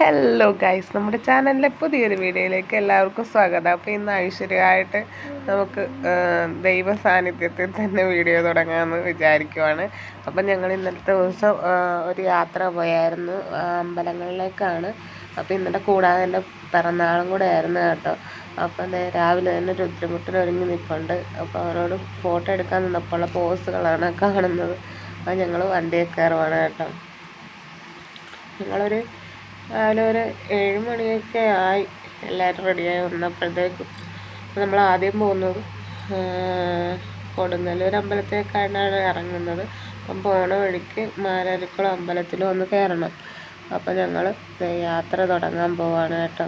Hello guys നമ്മുടെ ചാനലിലെ പുതിയൊരു വീഡിയോയിലേക്ക് എല്ലാവർക്കും സ്വാഗതം. അപ്പോൾ ഇന്ന് ഐശ്വര്യമായിട്ട് നമുക്ക് ദൈവ സാന്നിധ്യത്തിൽ തന്നെ വീഡിയോ തുടങ്ങാമെന്ന് വിചാരിക്കുവാണ്. അപ്പം ഞങ്ങൾ ഇന്നത്തെ ദിവസം ഒരു യാത്ര പോയായിരുന്നു അമ്പലങ്ങളിലേക്കാണ്. അപ്പോൾ ഇന്നലെ കൂടാതെ എന്റെ പിറന്നാളും കൂടെ ആയിരുന്നു കേട്ടോ. അപ്പം രാവിലെ തന്നെ രുദ്രമുട്ടിൽ ഒരുങ്ങി നിൽപ്പുണ്ട് അപ്പോൾ അവരോട് ഫോട്ടോ എടുക്കാൻ നിന്നപ്പോൾ പോസുകളാണ് കാണുന്നത്. അപ്പോൾ ഞങ്ങൾ വണ്ടിയിൽ കയറുവാണ് കേട്ടോ. ഞങ്ങളൊരു രാവിലെ ഒരു ഏഴ് മണിയൊക്കെ ആയി. എല്ലാവരും റെഡിയായി വന്നപ്പോഴത്തേക്കും. നമ്മൾ ആദ്യം പോകുന്നത് കൊടുങ്ങല്ലൂർ അമ്പലത്തേക്കാണ് ഇറങ്ങുന്നത്. അപ്പം പോണ വഴിക്ക് മാരാരിക്കുളം അമ്പലത്തിൽ ഒന്ന് കയറണം. അപ്പം ഞങ്ങൾ യാത്ര തുടങ്ങാൻ പോവാണ് കേട്ടോ.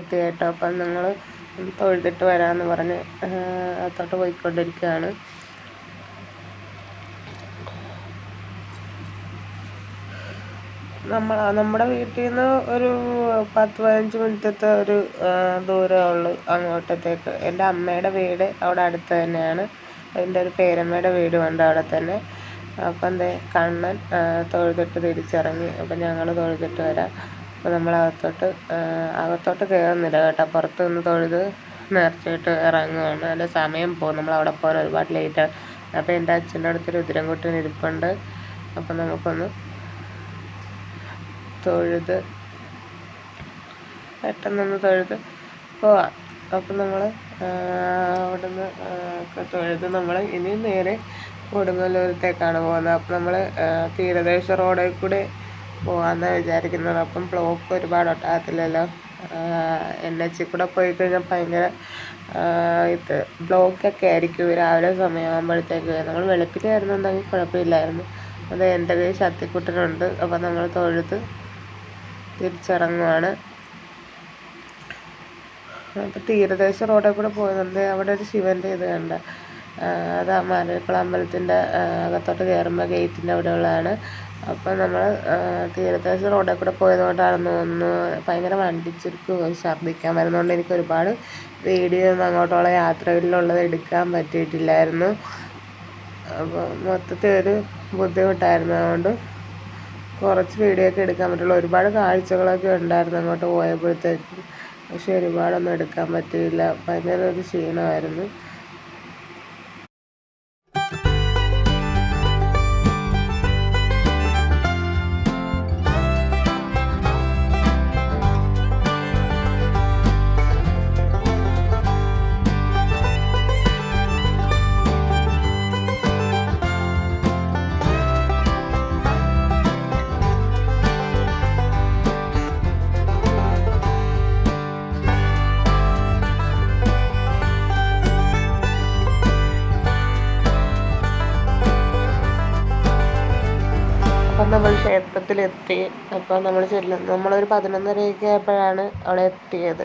അമ്പലത്തിലെത്തി കേട്ടോ. അപ്പം ഞങ്ങൾ തൊഴുതിട്ട് വരാമെന്ന് പറഞ്ഞ് അത്തോട്ട് പോയിക്കൊണ്ടിരിക്കുകയാണ്. നമ്മൾ നമ്മുടെ വീട്ടിൽ നിന്ന് ഒരു പത്ത് പതിനഞ്ച് മിനിറ്റത്തെ ഒരു ആ, ദൂരമേ ഉള്ളൂ അങ്ങോട്ടത്തേക്ക്. എന്റെ അമ്മയുടെ വീട് അവിടെ അടുത്ത് തന്നെയാണ്. എന്റെ ഒരു പേരമ്മയുടെ വീടും ഉണ്ട് അവിടെ തന്നെ. അപ്പം എന്തേ കണ്ണൻ തൊഴുതിട്ട് തിരിച്ചിറങ്ങി. അപ്പം ഞങ്ങൾ തൊഴുതിട്ട് വരാം. അപ്പോൾ നമ്മൾ അകത്തോട്ട് കയറുന്നില്ല കേട്ടോ. പുറത്ത് നിന്ന് തൊഴുത് നേർച്ചയിട്ട് ഇറങ്ങുകയാണ് അതിന്റെ സമയം പോകും. നമ്മൾ അവിടെ പോകാൻ ഒരുപാട് ലേറ്റ് അപ്പോൾ എന്റെ അച്ഛന്റെ അടുത്ത് രുദ്രൻകുട്ടൻ ഇരിപ്പുണ്ട്. അപ്പം നമുക്കൊന്ന് തൊഴുത് പെട്ടെന്നൊന്ന് തൊഴുത് പോവാം. അപ്പം നമ്മൾ അവിടുന്ന് ഒക്കെ തൊഴുത് നമ്മൾ ഇനി നേരെ കൊടുങ്ങല്ലൂരത്തേക്കാണ് പോകുന്നത്. അപ്പം നമ്മൾ തീരദേശ റോഡിൽ കൂടെ പോകാമെന്നാണ് വിചാരിക്കുന്നത്. അപ്പം ബ്ലോക്ക് ഒരുപാട് ഒട്ടാകത്തില്ലല്ലോ. എൻ എച്ചിൽ കൂടെ പോയി കഴിഞ്ഞാൽ ഭയങ്കര ഇത് ബ്ലോക്കൊക്കെ ആയിരിക്കും. രാവിലെ സമയമാകുമ്പോഴത്തേക്ക് നമ്മൾ വെളുപ്പിന് വരുന്നുണ്ടെങ്കിൽ കുഴപ്പമില്ലായിരുന്നു. അത് എന്റെ കയ്യിൽ ശക്തിക്കുട്ടനുണ്ട്. അപ്പം നമ്മൾ തൊഴുത് തിരിച്ചിറങ്ങുവാണ്. അപ്പോൾ തീരദേശ റോഡിൽ കൂടെ പോകുന്നുണ്ട് അവിടെ ഒരു ശിവന്റെ ഇത് കണ്ട. അത് മാരേക്കുളം അമ്പലത്തിന്റെ അകത്തോട്ട് കയറുമ്പോൾ ഗേറ്റിന്റെ അവിടെ ഉള്ളതാണ് അപ്പോൾ നമ്മൾ തീരദേശ റോഡിൽ കൂടെ പോയതുകൊണ്ടാണെന്ന് തോന്നുന്നു. ഭയങ്കര വണ്ടിച്ചുരുക്ക് ഛർദ്ദിക്കാൻ വരുന്നതുകൊണ്ട് എനിക്ക് ഒരുപാട് വീഡിയോ ഒന്നും അങ്ങോട്ടുള്ള യാത്രയിലുള്ളത് എടുക്കാൻ പറ്റിയിട്ടില്ലായിരുന്നു. അപ്പോൾ മൊത്തത്തിൽ ഒരു ബുദ്ധിമുട്ടായിരുന്നു. അതുകൊണ്ട് കുറച്ച് വീഡിയോ ഒക്കെ എടുക്കാൻ പറ്റുള്ളൂ. ഒരുപാട് കാഴ്ചകളൊക്കെ ഉണ്ടായിരുന്നു അങ്ങോട്ട് പോയപ്പോഴത്തേക്കും. പക്ഷെ ഒരുപാടൊന്നും എടുക്കാൻ പറ്റിയില്ല. ഭയങ്കര ഒരു ക്ഷീണമായിരുന്നു. ക്ഷേത്രത്തിലെത്തി അപ്പം നമ്മൾ ചെല്ലും നമ്മളൊരു പതിനൊന്നരയൊക്കെ ആയപ്പോഴാണ് അവിടെ എത്തിയത്.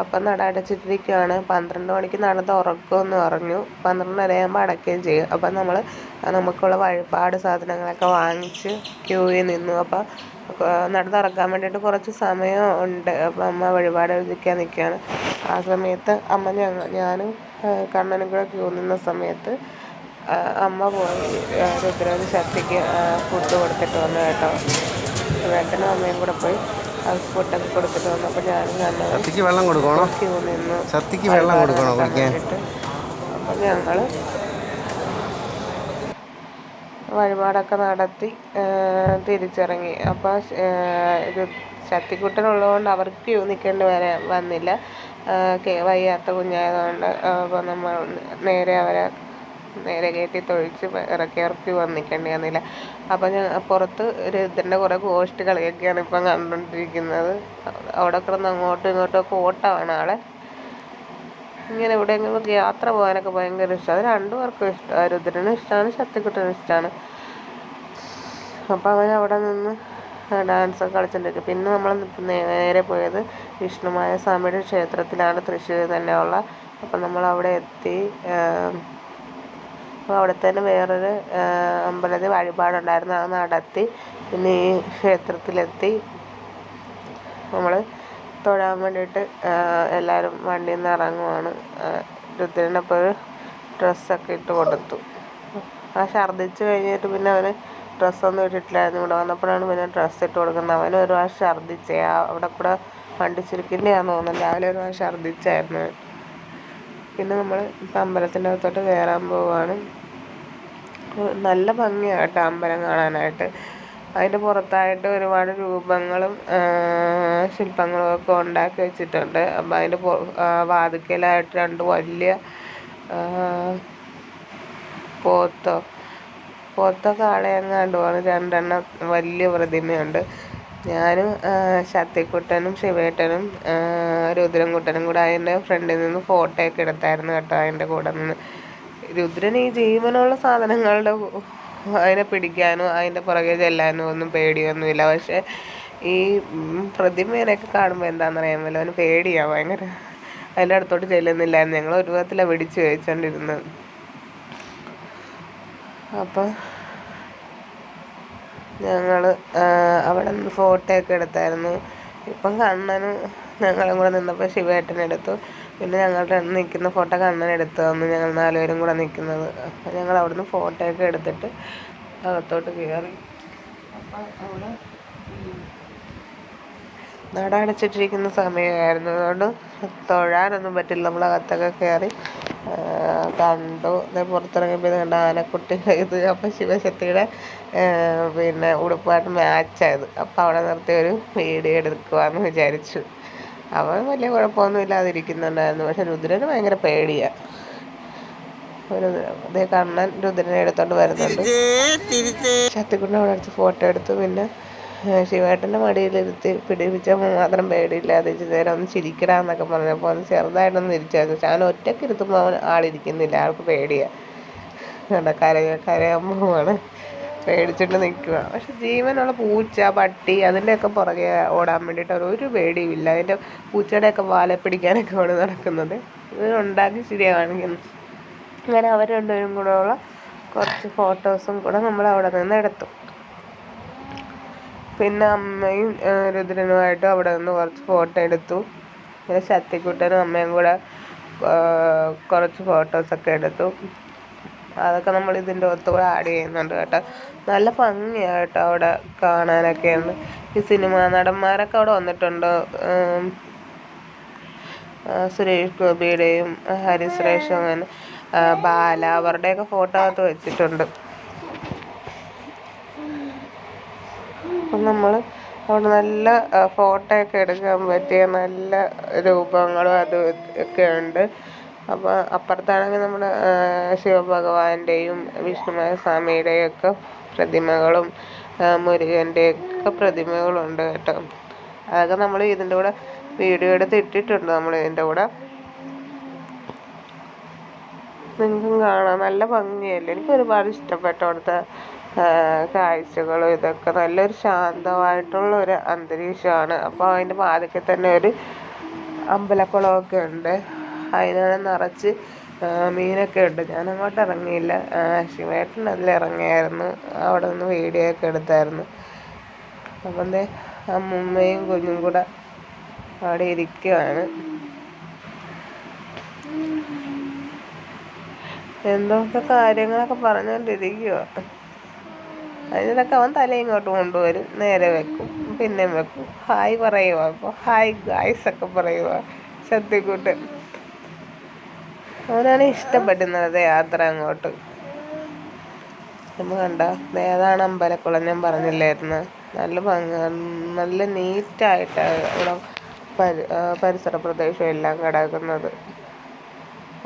അപ്പം നട അടച്ചിട്ടിരിക്കുകയാണ് പന്ത്രണ്ട് മണിക്ക് നട തുറക്കുമെന്ന് പറഞ്ഞു. പന്ത്രണ്ടരയാകുമ്പോൾ അടയ്ക്കുകയും ചെയ്യും. അപ്പം നമ്മൾ നമുക്കുള്ള വഴിപാട് സാധനങ്ങളൊക്കെ വാങ്ങിച്ച് ക്യൂവിൽ നിന്നു. അപ്പം നട തുറക്കാൻ വേണ്ടിയിട്ട് കുറച്ച് സമയം ഉണ്ട്. അപ്പം അമ്മ വഴിപാട് എഴുതിക്കാൻ നിൽക്കുകയാണ്. ആ സമയത്ത് അമ്മ ഞങ്ങൾ ഞാനും കണ്ണനും കൂടെ ക്യൂ നിന്ന സമയത്ത് അമ്മ പോയി. രുദ്രന് ശക്തിക്ക് ഫുഡ് കൊടുത്തിട്ട് വന്നു കേട്ടോ. വേട്ടനും അമ്മയും കൂടെ പോയി ഫുഡൊക്കെ കൊടുത്തിട്ട് വന്നു. അപ്പോൾ ഞാനും നല്ല വെള്ളം കൊടുക്കണോ? ക്യൂ നിന്നു വെള്ളം കൊടുക്കണോ കുടിക്കാൻ? അപ്പം ഞങ്ങൾ വഴിപാടൊക്കെ നടത്തി തിരിച്ചിറങ്ങി. അപ്പോൾ ഇത് ശക്തിക്കുട്ടനുള്ളതുകൊണ്ട് അവർക്ക് ക്യൂ നിൽക്കേണ്ടി വരെ വന്നില്ല. കെ- വയ്യാത്ത കുഞ്ഞായതുകൊണ്ട് അപ്പോൾ നമ്മൾ നേരെ അവരെ നേരെ കയറ്റി തൊഴിച്ച് ഇറക്കി ഇറക്കി വന്ന് നിൽക്കേണ്ടി വന്നില്ല. അപ്പം ഞാൻ പുറത്ത് ഒരു ഇതിന്റെ കുറേ ഗോഷ്ഠി കളിയൊക്കെയാണ് ഇപ്പം കണ്ടുകൊണ്ടിരിക്കുന്നത് അവിടെ കിടന്ന് അങ്ങോട്ടും ഇങ്ങോട്ടും ഒക്കെ ഓട്ടമാണ് ആളെ. ഇങ്ങനെ എവിടെയെങ്കിലും യാത്ര പോകാനൊക്കെ ഭയങ്കര ഇഷ്ടമാണ് അത് രണ്ടു പേർക്കും ഇഷ്ടമാണ് രുദ്രനും ഇഷ്ടമാണ് ശക്തിക്കുട്ടനും ഇഷ്ടമാണ് അപ്പോൾ അവൻ അവിടെ നിന്ന് ഡാൻസ് ഒക്കെ കളിച്ചിട്ടുണ്ട് പിന്നെ നമ്മൾ നേരെ പോയത് വിഷ്ണുമായ സ്വാമിയുടെ ക്ഷേത്രത്തിലാണ്. തൃശ്ശൂർ തന്നെയുള്ള. അപ്പം നമ്മൾ അവിടെ എത്തി അപ്പോൾ അവിടെ തന്നെ വേറൊരു അമ്പലത്തിൽ വഴിപാടുണ്ടായിരുന്നു. അത് നടത്തി പിന്നെ ഈ ക്ഷേത്രത്തിലെത്തി. നമ്മൾ തൊഴാൻ വേണ്ടിയിട്ട് എല്ലാവരും വണ്ടിയിൽ നിന്ന് ഇറങ്ങുവാണ്. രുദ്രനപ്പോൾ ഒരു ഡ്രസ്സൊക്കെ ഇട്ട് കൊടുത്തു. ആ ഛർദ്ദിച്ച് കഴിഞ്ഞിട്ട് പിന്നെ അവന് ഡ്രസ്സൊന്നും ഇട്ടിട്ടില്ലായിരുന്നു. ഇവിടെ വന്നപ്പോഴാണ് പിന്നെ ഡ്രസ്സ് ഇട്ട് കൊടുക്കുന്നത്. അവന് ഒരു പ്രാവശ്യം ഛർദ്ദിച്ചേ അവിടെ കൂടെ വണ്ടി ചുരുക്കിന്റെയാണെന്ന് തോന്നുന്നു. രാവിലെ ഒരു പ്രാവശ്യം ഛർദ്ദിച്ചായിരുന്നു. അവൻ. പിന്നെ നമ്മൾ അമ്പലത്തിന്റെ അകത്തോട്ട് കയറാൻ പോവുകയാണ് നല്ല ഭംഗിയാണ് കേട്ടോ അമ്പലം കാണാനായിട്ട്. അതിന്റെ പുറത്തായിട്ട് ഒരുപാട് രൂപങ്ങളും ശില്പങ്ങളും ഒക്കെ ഉണ്ടാക്കി വെച്ചിട്ടുണ്ട്. അപ്പം അതിന്റെ വാതിക്കലായിട്ട് രണ്ട് വലിയ പോത്തോ പോത്തോ കാളയെങ്ങാണ്ടുമാണ് രണ്ടെണ്ണം വലിയ പ്രതിമയുണ്ട്. ഞാനും ശക്തിക്കുട്ടനും ശിവേട്ടനും രുദ്രൻകുട്ടനും കൂടെ അതിന്റെ ഫ്രണ്ടിൽ നിന്ന് ഫോട്ടോ ഒക്കെ എടുത്തായിരുന്നു കേട്ടോ അതിന്റെ കൂടെ നിന്ന്. രുദ്രൻ ഈ ജീവനുള്ള സാധനങ്ങളുടെ അതിനെ പിടിക്കാനോ അതിന്റെ പുറകെ ചെല്ലാനോ ഒന്നും പേടിയൊന്നുമില്ല. പക്ഷേ ഈ പ്രതിമേനെയൊക്കെ കാണുമ്പോൾ എന്താണെന്നറിയാൻ വല്ല അവന് പേടിയാണ് ഭയങ്കര. അതിന്റെ അടുത്തോട്ട് ചെല്ലുന്നില്ലായിരുന്നു. ഞങ്ങൾ ഒരു വിധത്തിലാണ് പിടിച്ച് കഴിച്ചോണ്ടിരുന്നത് അപ്പം ഞങ്ങൾ അവിടെ നിന്ന് ഫോട്ടോ ഒക്കെ എടുത്തായിരുന്നു. ഇപ്പം കണ്ണനും ഞങ്ങളും കൂടെ നിന്നപ്പോൾ ശിവേട്ടൻ എടുത്തു. പിന്നെ ഞങ്ങളുടെ നിൽക്കുന്ന ഫോട്ടോ കണ്ണൻ എടുത്തു തന്നു. ഞങ്ങൾ നാലുപേരും കൂടെ നിൽക്കുന്നത്. അപ്പം ഞങ്ങൾ അവിടുന്ന് ഫോട്ടോ ഒക്കെ എടുത്തിട്ട് അകത്തോട്ട് കയറി. അപ്പം അവിടെ നട അടച്ചിട്ടിരിക്കുന്ന സമയമായിരുന്നു. അതുകൊണ്ട് തൊഴാനൊന്നും പറ്റില്ല. നമ്മൾ അകത്തൊക്കെ കയറി കണ്ടു. ദേ പുറത്തിറങ്ങിയപ്പോൾ ഇത് കണ്ട ആനക്കുട്ടി ഇത് അപ്പം ശിവശക്തിയുടെ പിന്നെ ഉടുപ്പായിട്ട് മാച്ചായത് അപ്പോൾ അവിടെ നിർത്തി ഒരു വീഡിയോ എടുക്കുവാന്ന് വിചാരിച്ചു. അവൻ വലിയ കുഴപ്പമൊന്നും ഇല്ലാതിരിക്കുന്നുണ്ടായിരുന്നു. പക്ഷെ രുദ്രന് ഭയങ്കര പേടിയാണ് ഒരു ഇതേ കണ്ണൻ രുദ്രനെ എടുത്തോണ്ട് വരുന്നുണ്ട്. ശക്തിക്കുട്ടൻ അവിടെ അടുത്ത് ഫോട്ടോ എടുത്തു. പിന്നെ ശിവേട്ടന്റെ മടിയിലിരുത്തി പിടിപ്പിച്ചാൽ മാത്രം പേടിയില്ലാതെ ഇച്ചിരി നേരം ഒന്ന് ചിരിക്കടാ എന്നൊക്കെ പറഞ്ഞപ്പോൾ ഒന്ന് ചെറുതായിട്ടൊന്ന് ഇരിച്ചായിരുന്നു ഞാൻ ഒറ്റയ്ക്ക് ഇരുത്തുമ്പോൾ അവൻ ആളിരിക്കുന്നില്ല. ആൾക്ക് പേടിയാണ് കണ്ട? കരയ കരയാമ്പോഴാണ് പേടിച്ചിട്ട് നിൽക്കുക. പക്ഷെ ജീവനുള്ള പൂച്ച പട്ടി അതിന്റെയൊക്കെ പുറകെ ഓടാൻ വേണ്ടിയിട്ട് ഒരു പേടിയും ഇല്ല. അതിന്റെ പൂച്ചയുടെയൊക്കെ വാലെ പിടിക്കാനൊക്കെ ആണ് നടക്കുന്നത്. ഇത് ഉണ്ടാക്കി ശരിയാണെങ്കിൽ അങ്ങനെ അവർ രണ്ടുപേരും ഉള്ള കുറച്ച് ഫോട്ടോസും കൂടെ നമ്മൾ അവിടെ നിന്ന് എടുത്തു. പിന്നെ അമ്മയും രുദ്രനുമായിട്ട് അവിടെ നിന്ന് കുറച്ച് ഫോട്ടോ എടുത്തു. പിന്നെ ശക്തിക്കുട്ടനും അമ്മയും കൂടെ കുറച്ച് ഫോട്ടോസൊക്കെ എടുത്തു. അതൊക്കെ നമ്മൾ ഇതിന്റെ ഒത്തുകൂടെ ആഡ് ചെയ്യുന്നുണ്ട് കേട്ടോ. നല്ല ഭംഗിയാണ് കേട്ടോ അവിടെ കാണാനൊക്കെയാണ് ഈ സിനിമാ നടന്മാരൊക്കെ അവിടെ വന്നിട്ടുണ്ട്. സുരേഷ് ഗോപിയുടെയും ഹരി സുരേഷ് അങ്ങനെ ബാല അവരുടെയൊക്കെ ഫോട്ടോ അകത്ത് വെച്ചിട്ടുണ്ട്. അപ്പം നമ്മൾ അവിടെ നല്ല ഫോട്ടോ ഒക്കെ എടുക്കാൻ പറ്റിയ നല്ല രൂപങ്ങളും അതും ഒക്കെ ഉണ്ട്. അപ്പോൾ അപ്പുറത്താണെങ്കിൽ നമ്മുടെ ആ, ശിവഭഗവാന്റെയും വിഷ്ണുമായ സ്വാമിയുടെയും ഒക്കെ പ്രതിമകളും മുരുകന്റെ ഒക്കെ പ്രതിമകളും പ്രതിമകളുണ്ട് കേട്ടോ. അതൊക്കെ നമ്മൾ ഇതിന്റെ കൂടെ വീഡിയോ എടുത്ത് ഇട്ടിട്ടുണ്ട് നമ്മൾ ഇതിന്റെ കൂടെ. നിങ്ങൾക്കും കാണാം. നല്ല ഭംഗിയല്ലേ? എനിക്ക് ഒരുപാട് ഇഷ്ടപ്പെട്ടു അവിടുത്തെ കാഴ്ചകളും ഇതൊക്കെ നല്ലൊരു ശാന്തമായിട്ടുള്ള ഒരു അന്തരീക്ഷമാണ്. അപ്പോൾ അതിന്റെ വാതിൽക്കൽ തന്നെ ഒരു അമ്പലക്കുളമൊക്കെ ഉണ്ട്. അതിനാണ് നിറച്ച് മീനൊക്കെ ഉണ്ട്. ഞാൻ അങ്ങോട്ട് ഇറങ്ങിയില്ല ശിവേട്ടൻ അതിൽ ഇറങ്ങിയായിരുന്നു അവിടെ നിന്ന് വീഡിയോ ഒക്കെ എടുത്തായിരുന്നു. അപ്പം ദേ അമ്മുമ്മയും കുഞ്ഞും കൂടെ അവിടെ ഇരിക്കുവാണ്. എന്തൊക്കെ കാര്യങ്ങളൊക്കെ പറഞ്ഞുകൊണ്ടിരിക്കുക അതിനൊക്കെ അവൻ തല ഇങ്ങോട്ട് കൊണ്ടുവരും. നേരെ വെക്കും. പിന്നെ വെക്കും. ഹായ് പറയുക അപ്പോൾ ഹായ് ഗായ്സ് ഒക്കെ പറയുക ശക്തിക്കൂട്ട് അവനാണ് ഇഷ്ടപ്പെടുന്നത് യാത്ര അങ്ങോട്ട്. നമ്മൾ കണ്ട? ഏതാണ് അമ്പലക്കുളം ഞാൻ പറഞ്ഞില്ലായിരുന്നു. നല്ല ഭംഗി നല്ല നീറ്റായിട്ട് ഇവിടെ പരിസര പ്രദേശം എല്ലാം കിടക്കുന്നത്.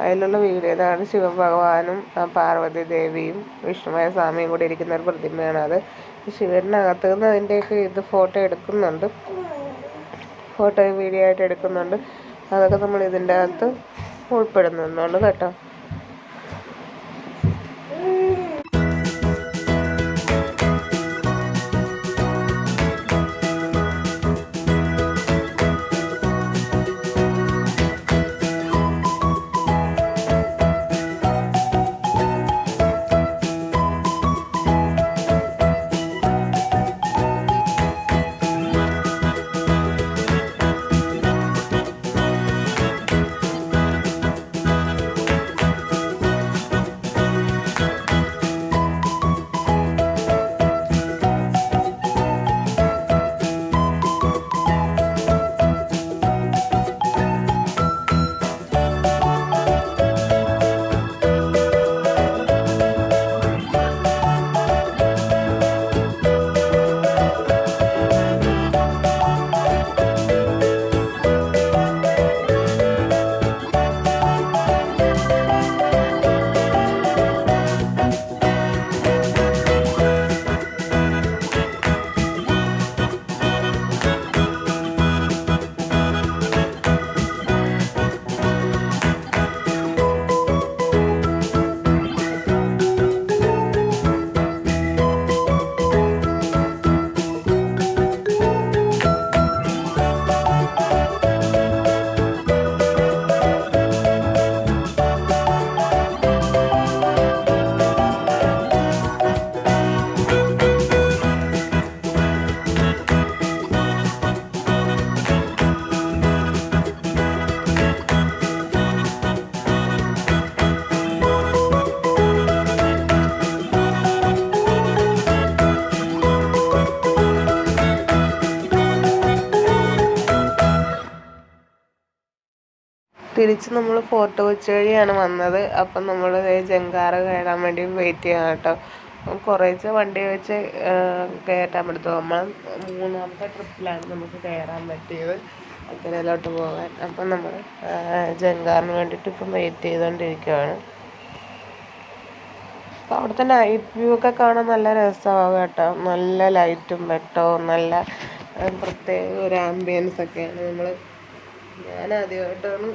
അതിലുള്ള വീഡിയോ ഇതാണ് ശിവഭഗവാനും പാർവതി ദേവിയും വിഷ്ണുമായ സ്വാമിയും കൂടി ഇരിക്കുന്ന ഒരു പ്രതിമയാണ് അത്. ശിവനകത്ത് നിന്ന് അതിന്റെയൊക്കെ ഇത് ഫോട്ടോ എടുക്കുന്നുണ്ട്. ഫോട്ടോയും വീഡിയോ ആയിട്ട് എടുക്കുന്നുണ്ട്. അതൊക്കെ നമ്മൾ ഇതിന്റെ അകത്ത് ഉൾപ്പെടുന്നുണ്ട് കേട്ടോ. തിരിച്ച് നമ്മൾ ഫോർട്ട് കൊച്ചി വഴിയാണ് വന്നത്. അപ്പം നമ്മൾ ജങ്കാറ് കയറാൻ വേണ്ടി വെയിറ്റ് ചെയ്യണം കേട്ടോ. കുറേശ്ശെ വണ്ടി വെച്ച് കയറ്റാൻ പറ്റത്തു നമ്മൾ മൂന്നാമത്തെ ട്രിപ്പിലാണ് നമുക്ക് കയറാൻ പറ്റിയത്. അക്കരയിലോട്ട് പോകാൻ. അപ്പം നമ്മൾ ജങ്കാറിന് വേണ്ടിയിട്ട് ഇപ്പം വെയിറ്റ് ചെയ്തുകൊണ്ടിരിക്കുകയാണ് അപ്പോൾ അവിടുത്തെ നൈറ്റ് വ്യൂ ഒക്കെ കാണാൻ നല്ല രസമാണ് കേട്ടോ. നല്ല ലൈറ്റും വെട്ടവും നല്ല പ്രത്യേക ഒരു ആംബിയൻസ് ഒക്കെയാണ് നമ്മൾ ഞാൻ ആദ്യമായിട്ടാണ്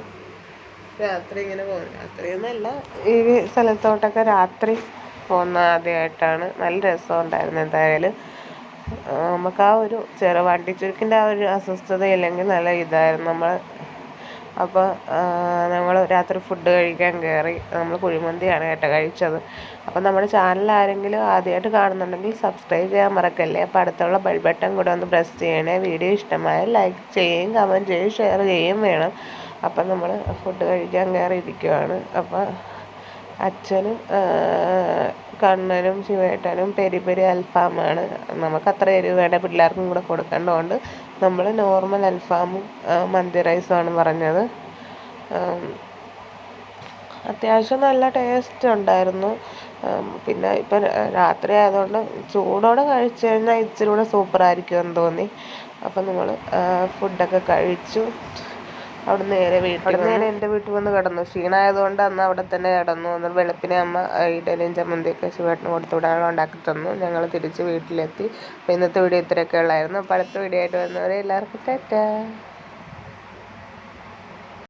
രാത്രി ഇങ്ങനെ പോകുന്നത് രാത്രിയൊന്നുമല്ല ഈ സ്ഥലത്തോട്ടൊക്കെ രാത്രി പോകുന്ന ആദ്യമായിട്ടാണ്. നല്ല രസമുണ്ടായിരുന്നു എന്തായാലും. നമുക്ക് ആ ഒരു ചെറു വണ്ടി ചുരുക്കിന്റെ ആ ഒരു അസ്വസ്ഥത ഇല്ലെങ്കിൽ നല്ല ഇതായിരുന്നു നമ്മൾ അപ്പോൾ നമ്മൾ രാത്രി ഫുഡ് കഴിക്കാൻ കയറി നമ്മൾ കുഴിമന്തിയാണ് കേട്ടോ കഴിച്ചത്. അപ്പോൾ നമ്മുടെ ചാനൽ ആരെങ്കിലും ആദ്യമായിട്ട് കാണുന്നുണ്ടെങ്കിൽ സബ്സ്ക്രൈബ് ചെയ്യാൻ മറക്കല്ലേ? അപ്പോൾ അടുത്തുള്ള ബെൽ ബട്ടൺ കൂടെ ഒന്ന് പ്രസ് ചെയ്യണേ. വീഡിയോ ഇഷ്ടമായ ലൈക്ക് ചെയ്യുകയും കമന്റ് ചെയ്യുകയും ഷെയർ ചെയ്യുകയും വേണം. അപ്പം നമ്മൾ ഫുഡ് കഴിക്കാൻ കയറി ഇരിക്കുവാണ് അപ്പോൾ അച്ഛനും കണ്ണനും ശിവേട്ടനും പെരി പെരി അൽഫാമാണ്. നമുക്ക് അത്ര എരിവ് വേണ്ട. പിള്ളേർക്കും കൂടെ കൊടുക്കേണ്ടതുകൊണ്ട് നമ്മൾ നോർമൽ അൽഫാമും മന്തി റൈസുമാണ് പറഞ്ഞത്. അത്യാവശ്യം നല്ല ടേസ്റ്റ് ഉണ്ടായിരുന്നു. പിന്നെ ഇപ്പം രാത്രി ആയതുകൊണ്ട് ചൂടോടെ കഴിച്ചു കഴിഞ്ഞാൽ ഇച്ചിരി കൂടെ സൂപ്പറായിരിക്കുമെന്ന് തോന്നി. അപ്പം നമ്മൾ ഫുഡൊക്കെ കഴിച്ചു. അവിടെ നേരെ വീട്ടിൽ അവിടെ നേരെ എന്റെ വീട്ടിൽ വന്ന് കിടന്നു. ക്ഷീണമായതുകൊണ്ട് അന്ന് അവിടെ തന്നെ കിടന്നു. അന്ന് വെളുപ്പിനെ അമ്മ ഇഡലിയും ചമ്മന്തിയൊക്കെ ശിവേട്ടന് കൊടുത്തു വിടാനുള്ള ഉണ്ടാക്കി തന്നു. ഞങ്ങൾ തിരിച്ച് വീട്ടിലെത്തി. അപ്പോൾ ഇന്നത്തെ വീഡിയോ ഇത്രയൊക്കെ ഉള്ളായിരുന്നു. അപ്പോൾ അടുത്ത വീഡിയോ ആയിട്ട് വരുന്നവരെ എല്ലാവർക്കും ടാറ്റാ.